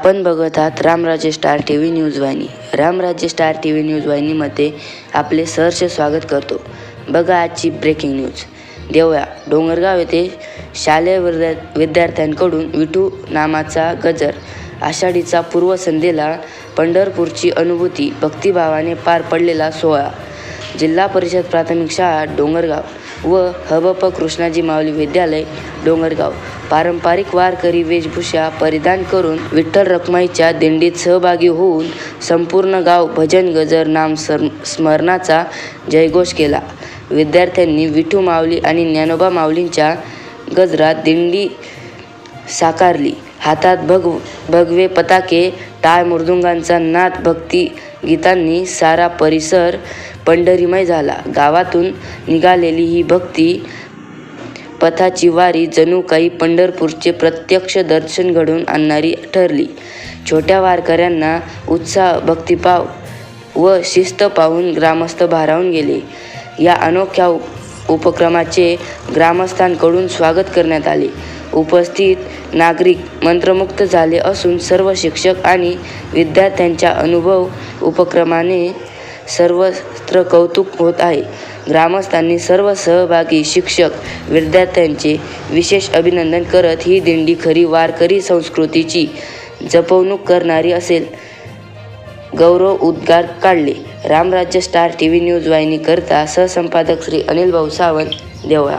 आपण बघत आहात Ramraje star T V news वाहिनी. Ramrajya star T V news वाहिनीमध्ये आपले सहर्ष स्वागत करतो. बघा आजची ब्रेकिंग न्यूज देवळा डोंगरगाव येथे शालेय विद्या विद्यार्थ्यांकडून विठू नामाचा गजर आषाढीचा पूर्वसंध्येला पंढरपूरची अनुभूती भक्तिभावाने पार पडलेला सोहळा. जिल्हा परिषद प्राथमिक शाळा डोंगरगाव. व हबप कृष्णाजी माऊली विद्यालय डोंगरगाव. पारंपरिक वारकरी वेशभूषा परिधान करून विठ्ठल रखमाईच्या दिंडीत सहभागी होऊन संपूर्ण गाव भजन गजर नाम सर स्मरणाचा जयघोष केला. विद्यार्थ्यांनी विठू माऊली आणि ज्ञानोबा माऊलींच्या गजरात दिंडी साकारली. हातात भग भगवे पताके टाळ मृदुंगांचा नाद भक्ती गीतांनी सारा परिसर पंढरीमय झाला. गावातून निघालेली ही भक्ती पथाची वारी जणू काही पंढरपूरचे प्रत्यक्ष दर्शन घडवून आणणारी ठरली. छोट्या वारकऱ्यांना उत्साह भक्तिभाव व शिस्त पाहून ग्रामस्थ भारावून गेले. या अनोख्या उपक्रमाचे ग्रामस्थांकडून स्वागत करण्यात आले. उपस्थित नागरिक मंत्रमुक्त झाले असून सर्व शिक्षक आणि विद्यार्थ्यांच्या अनुभव उपक्रमाने सर्वत्र कौतुक होत आहे. ग्रामस्थांनी सर्व सहभागी शिक्षक विद्यार्थ्यांचे विशेष अभिनंदन करत ही दिंडी खरी वारकरी संस्कृतीची जपवणूक करणारी असेल. गौरव उद्गार काढले. Ramrajya star T V news वाहिनीकरता सहसंपादक Shri Anil Bhau Sawant Deola